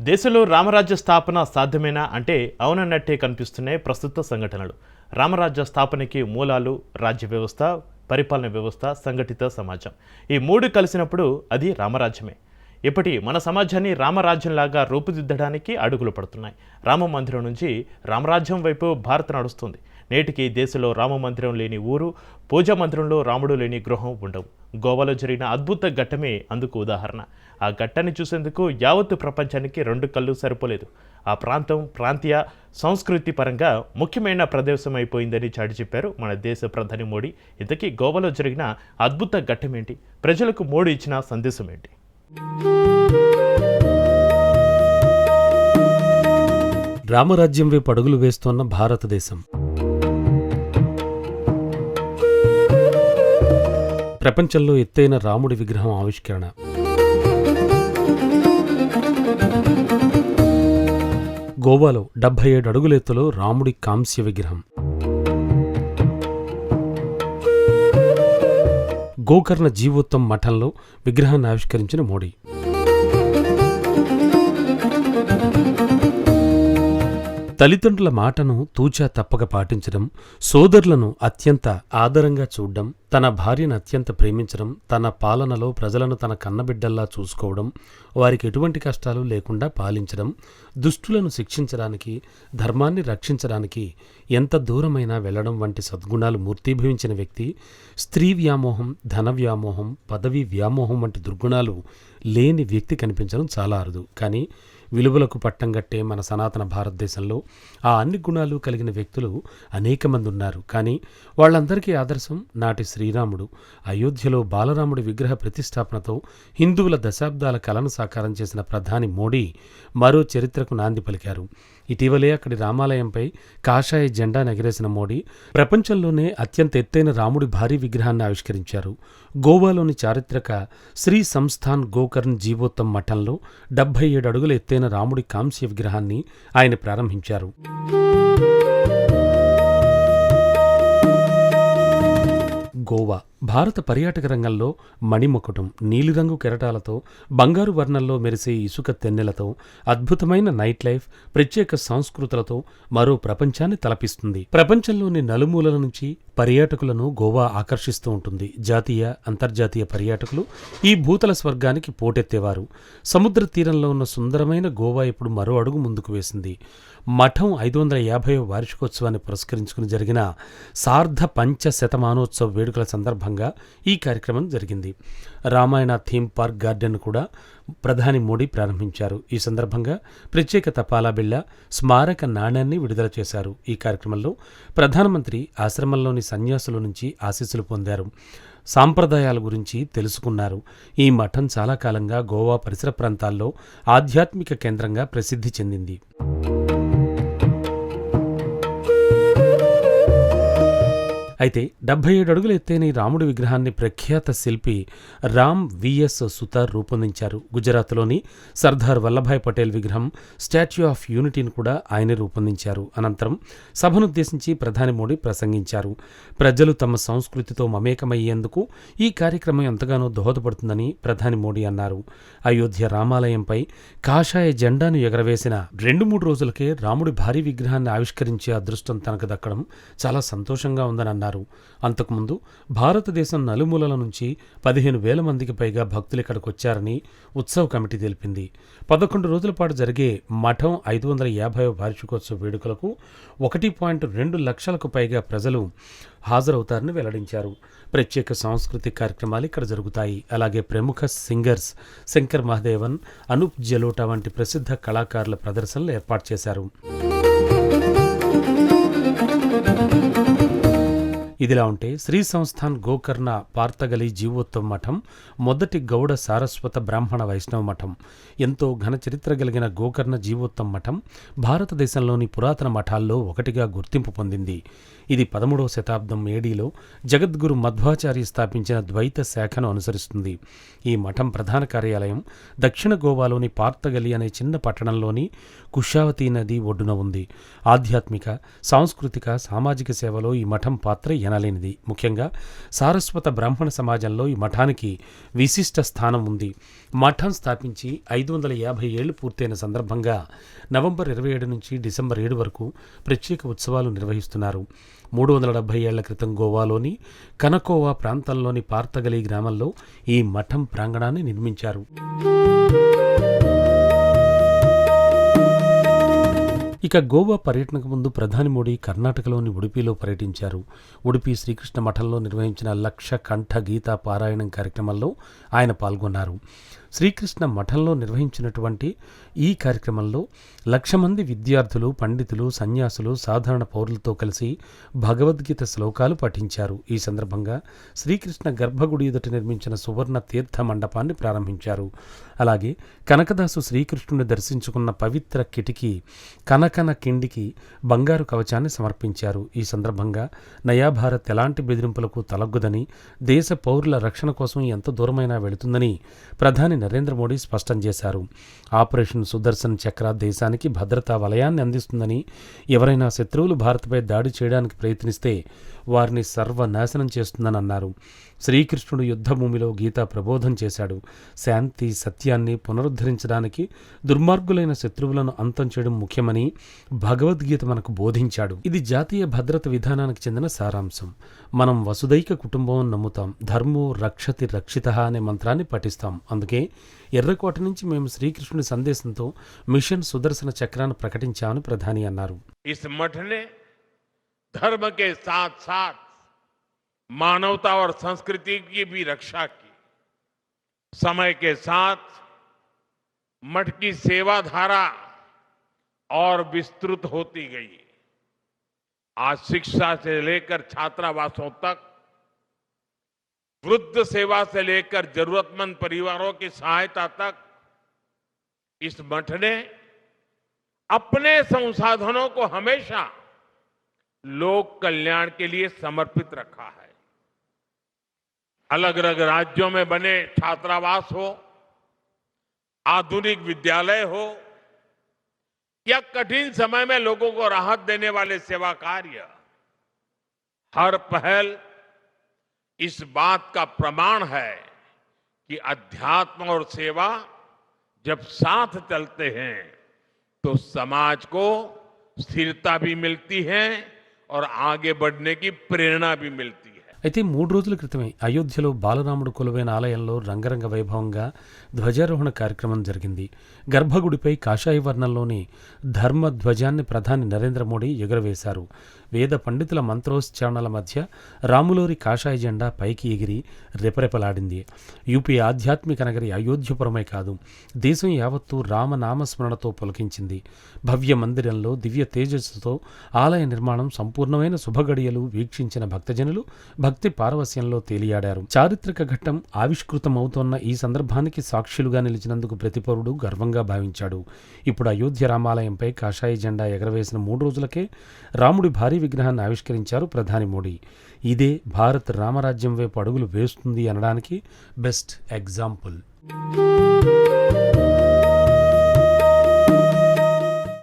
దేశంలో రామరాజ్య స్థాపన సాధ్యమేనా అంటే అవునన్నట్టే కనిపిస్తున్నాయి ప్రస్తుత సంఘటనలు. రామరాజ్య స్థాపనకి మూలాలు రాజ్య వ్యవస్థ పరిపాలన వ్యవస్థ సంఘటిత సమాజం. ఈ మూడు కలిసినప్పుడు అది రామరాజ్యమే. ఇప్పటి మన సమాజాన్ని రామరాజ్యంలాగా రూపుదిద్దడానికి అడుగులు పడుతున్నాయి. రామ మందిరం నుంచి రామరాజ్యం వైపు భారత్ నడుస్తుంది. నేటికి దేశంలో రామ మందిరం లేని ఊరు పూజా మందిరంలో రాముడు లేని గృహం ఉండవు. గోవాలో జరిగిన అద్భుత ఘట్టమే అందుకు ఉదాహరణ. ఆ ఘట్టాన్ని చూసేందుకు యావత్తు ప్రపంచానికి రెండు కళ్ళు సరిపోలేదు. ఆ ప్రాంతం ప్రాంతీయ సంస్కృతి పరంగా ముఖ్యమైన ప్రదేశం అయిపోయిందని చాటి చెప్పారు మన దేశ ప్రధాని మోడీ. ఇంతకీ గోవాలో జరిగిన అద్భుత ఘట్టం ఏంటి ప్రజలకు మోడీ ఇచ్చిన సందేశం ఏంటి? రామరాజ్యం వైపు అడుగులు వేస్తోన్న భారతదేశం. ప్రపంచంలో ఎత్తైన రాముడి విగ్రహం ఆవిష్కరణ. గోవాలో డెబ్బై ఏడు అడుగులెత్తులో రాముడి కాంస్య విగ్రహం. గోకర్ణ జీవోత్తం మఠంలో విగ్రహాన్ని ఆవిష్కరించిన మోడీ. తల్లిదండ్రుల మాటను తూచా తప్పక పాటించడం సోదరులను అత్యంత ఆదరంగా చూడడం తన భార్యను అత్యంత ప్రేమించడం తన పాలనలో ప్రజలను తన కన్నబిడ్డల్లా చూసుకోవడం వారికి ఎటువంటి కష్టాలు లేకుండా పాలించడం దుష్టులను శిక్షించడానికి ధర్మాన్ని రక్షించడానికి ఎంత దూరమైనా వెళ్ళడం వంటి సద్గుణాలు మూర్తీభవించిన వ్యక్తి స్త్రీ వ్యామోహం ధన వ్యామోహం పదవీ వ్యామోహం వంటి దుర్గుణాలు లేని వ్యక్తి కనిపించడం చాలా అరుదు. కానీ విలువలకు పట్టం కట్టే మన సనాతన భారతదేశంలో ఆ అన్ని గుణాలు కలిగిన వ్యక్తులు అనేక మంది ఉన్నారు. కానీ వాళ్ళందరికీ ఆదర్శం నాటి శ్రీరాముడు. అయోధ్యలో బాలరాముడి విగ్రహ ప్రతిష్టాపనతో హిందువుల దశాబ్దాల కలను సాకారం చేసిన ప్రధాని మోడీ మరో చరిత్రకు నాంది పలికారు. ఇటీవలే అక్కడి రామాలయంపై కాషాయ జెండా ఎగిరేసిన మోడీ ప్రపంచంలోనే అత్యంత ఎత్తైన రాముడి భారీ విగ్రహాన్ని ఆవిష్కరించారు. గోవాలోని చారిత్రక శ్రీ సంస్థాన్ గోకర్ణ్ జీవోత్తం మఠంలో డెబ్బై ఏడు అడుగుల ఎత్తైన రాముడి కాంస్య విగ్రహాన్ని ఆయన ప్రారంభించారు. గోవా భారత పర్యాటక రంగంలో మణిమకుటం నీలిరంగు కెరటాలతో బంగారు వర్ణంలో మెరిసే ఇసుక తెన్నెలతో అద్భుతమైన నైట్ లైఫ్ ప్రత్యేక సంస్కృతులతో మరో ప్రపంచాన్ని తలపిస్తుంది. ప్రపంచంలోని నలుమూలల నుంచి పర్యాటకులను గోవా ఆకర్షిస్తూ ఉంటుంది. జాతీయ అంతర్జాతీయ పర్యాటకులు ఈ భూతల స్వర్గానికి పోటెత్తేవారు. సముద్ర తీరంలో ఉన్న సుందరమైన గోవా ఇప్పుడు మరో అడుగు ముందుకు వేసింది. మఠం ఐదు వందల యాభై వార్షికోత్సవాన్ని పురస్కరించుకుని జరిగిన సార్ధ పంచ శతమానోత్సవ వేడుకల సందర్భంగా ఈ కార్యక్రమం జరిగింది. రామాయణ థీమ్ పార్క్ గార్డెన్ కూడా ప్రధాని మోడీ ప్రారంభించారు. ఈ సందర్భంగా ప్రత్యేక తపాలా బిళ్ళ స్మారక నాణ్యాన్ని విడుదల చేశారు. ఈ కార్యక్రమంలో ప్రధానమంత్రి ఆశ్రమంలోని సన్యాసుల నుంచి ఆశీస్సులు పొందారు. సాంప్రదాయాల గురించి తెలుసుకున్నారు. ఈ మఠం చాలా కాలంగా గోవా పరిసర ప్రాంతాల్లో ఆధ్యాత్మిక కేంద్రంగా ప్రసిద్ధి చెందింది. అయితే డెబ్బై ఏడు అడుగులు ఎత్తైన ఈ రాముడి విగ్రహాన్ని ప్రఖ్యాత శిల్పి రామ్ విఎస్ సుతార్ రూపొందించారు. గుజరాత్లోని సర్దార్ వల్లభాయ్ పటేల్ విగ్రహం స్టాచ్యూ ఆఫ్ యూనిటీని కూడా ఆయనే రూపొందించారు. అనంతరం సభనుద్దేశించి ప్రధాని మోడీ ప్రసంగించారు. ప్రజలు తమ సంస్కృతితో మమేకమయ్యేందుకు ఈ కార్యక్రమం ఎంతగానో దోహదపడుతుందని ప్రధాని మోడీ అన్నారు. అయోధ్య రామాలయంపై కాషాయ జెండాను ఎగరవేసిన రెండు మూడు రోజులకే రాముడి భారీ విగ్రహాన్ని ఆవిష్కరించే అదృష్టం తనకు దక్కడం చాలా సంతోషంగా ఉందని అన్నారు అంతకుముందు భారతదేశం నలుమూలల నుంచి పదిహేను వేల మందికి పైగా భక్తులు ఇక్కడికి వచ్చారని ఉత్సవ కమిటీ తెలిపింది. పదకొండు రోజుల పాటు జరిగే మఠం ఐదు వందల యాభై వార్షికోత్సవ వేడుకలకు ఒకటి పాయింట్ రెండు లక్షలకు పైగా ప్రజలు హాజరవుతారని వెల్లడించారు. ప్రత్యేక సాంస్కృతిక కార్యక్రమాలు ఇక్కడ జరుగుతాయి. అలాగే ప్రముఖ సింగర్స్ శంకర్ మహదేవన్ అనూప్ జలోటా వంటి ప్రసిద్ధ కళాకారుల ప్రదర్శనలు ఏర్పాటు చేశారు. ఇదిలా ఉంటే శ్రీ సంస్థాన్ గోకర్ణ పార్తగలి జీవోత్తమ మఠం మొదటి గౌడ సారస్వత బ్రాహ్మణ వైష్ణవ మఠం ఎంతో ఘన చరిత్ర కలిగిన గోకర్ణ జీవోత్తం మఠం భారతదేశంలోని పురాతన మఠాల్లో ఒకటిగా గుర్తింపు పొందింది. ఇది పదమూడవ శతాబ్దం ఏడీలో జగద్గురు మధ్వాచార్య స్థాపించిన ద్వైత శాఖను అనుసరిస్తుంది. ఈ మఠం ప్రధాన కార్యాలయం దక్షిణ గోవాలోని పార్తగలి అనే చిన్న పట్టణంలోని కుషావతి నది ఒడ్డున ఉంది. ఆధ్యాత్మిక సాంస్కృతిక సామాజిక సేవలో ఈ మఠం పాత్ర ఎనలేనిది. ముఖ్యంగా సారస్వత బ్రాహ్మణ సమాజంలో ఈ మఠానికి విశిష్ట స్థానం ఉంది. మఠం స్థాపించి ఐదు వందల యాభై ఏళ్ళు పూర్తయిన సందర్భంగా నవంబర్ ఇరవై ఏడు నుంచి డిసెంబర్ ఏడు వరకు ప్రత్యేక ఉత్సవాలు నిర్వహిస్తున్నారు. మూడు వందల డెబ్బై ఏళ్ళ క్రితం గోవాలోని కనకోవా ప్రాంతంలోని పార్తగలి గ్రామంలో ఈ మఠం ప్రాంగణాన్ని నిర్మించారు. ఇక గోవా పర్యటనకు ముందు ప్రధాని మోడీ కర్ణాటకలోని ఉడిపిలో పర్యటించారు. ఉడిపి శ్రీకృష్ణ మఠంలో నిర్వహించిన లక్ష కంఠ గీతా పారాయణం కార్యక్రమంలో ఆయన పాల్గొన్నారు. శ్రీకృష్ణ మఠంలో నిర్వహించినటువంటి ఈ కార్యక్రమంలో లక్ష మంది విద్యార్థులు పండితులు సన్యాసులు సాధారణ పౌరులతో కలిసి భగవద్గీత శ్లోకాలు పఠించారు. ఈ సందర్భంగా శ్రీకృష్ణ గర్భగుడి ఎదుట నిర్మించిన సువర్ణ తీర్థ మండపాన్ని ప్రారంభించారు. అలాగే కనకదాసు శ్రీకృష్ణుని దర్శించుకున్న పవిత్ర కిటికీ కనకన కిండికి బంగారు కవచాన్ని సమర్పించారు. ఈ సందర్భంగా నయాభారత్ ఎలాంటి బెదిరింపులకు తలగ్గుదని దేశ పౌరుల రక్షణ కోసం ఎంత దూరమైనా వెళుతుందని ప్రధాని నరేంద్ర మోడీ స్పష్టం చేశారు. ఆపరేషన్ సుదర్శన్ చక్ర దేశానికి భద్రతా వలయాన్ని అందిస్తుందని ఎవరైనా శత్రువులు భారత్పై దాడి చేయడానికి ప్రయత్నిస్తే వారిని సర్వనాశనం చేస్తుందనన్నారు. శ్రీకృష్ణుడు యుద్ధభూమిలో గీత ప్రబోధం చేశాడు. శాంతి సత్యాన్ని పునరుద్ధరించడానికి దుర్మార్గులైన శత్రువులను అంతం చేయడం ముఖ్యమని భగవద్గీత మనకు బోధించాడు. ఇది జాతీయ భద్రత విధానానికి చెందిన సారాంశం. మనం వసుదైక కుటుంబం నమ్ముతాం. ధర్మో రక్షతి రక్షిత అనే మంత్రాన్ని పఠిస్తాం. అందుకే ఎర్రకోట నుంచి మేము శ్రీకృష్ణుని సందేశంతో మిషన్ సుదర్శన చక్రాన్ని ప్రకటించామని ప్రధాని అన్నారు. धर्म के साथ साथ मानवता और संस्कृति की भी रक्षा की। समय के साथ मठ की सेवा धारा और विस्तृत होती गई। आज शिक्षा से लेकर छात्रावासों तक, वृद्ध सेवा से लेकर जरूरतमंद परिवारों की सहायता तक इस मठ ने अपने संसाधनों को हमेशा लोक कल्याण के लिए समर्पित रखा है। अलग अलग राज्यों में बने छात्रावास हो, आधुनिक विद्यालय हो, या कठिन समय में लोगों को राहत देने वाले सेवा कार्य, हर पहल इस बात का प्रमाण है कि अध्यात्म और सेवा जब साथ चलते हैं तो समाज को स्थिरता भी मिलती है और आगे बढ़ने की प्रेरणा भी मिलती అయితే మూడు రోజుల క్రితమే అయోధ్యలో బాలరాముడు కొలువైన ఆలయంలో రంగరంగ వైభవంగా ధ్వజారోహణ కార్యక్రమం జరిగింది. గర్భగుడిపై కాషాయ వర్ణంలోని ధర్మ ధ్వజాన్ని ప్రధాని నరేంద్ర మోడీ ఎగురవేశారు. వేద పండితుల మంత్రోచ్చారణల మధ్య రాములోరి కాషాయ జెండా పైకి ఎగిరి రెపరెపలాడింది. యూపీ ఆధ్యాత్మిక నగరి అయోధ్యపురమే కాదు దేశం యావత్తు రామనామస్మరణతో పులకించింది. భవ్య మందిరంలో దివ్య తేజస్సుతో ఆలయ నిర్మాణం సంపూర్ణమైన శుభగడియలు వీక్షించిన భక్తజనులు భక్తి పారవస్యంలో తేలియాడారు. చారిత్రక ఘట్టం ఆవిష్కృతమవుతోన్న ఈ సందర్భానికి సాక్షులుగా నిలిచినందుకు ప్రతిపరుడు గర్వంగా భావించాడు. ఇప్పుడు అయోధ్య రామాలయంపై కాషాయ జెండా ఎగరవేసిన మూడు రోజులకే రాముడి భారీ విగ్రహాన్ని ఆవిష్కరించారు ప్రధాని మోడీ. ఇదే భారత్ రామరాజ్యం వైపు అడుగులు వేస్తుంది అనడానికి బెస్ట్ ఎగ్జాంపుల్.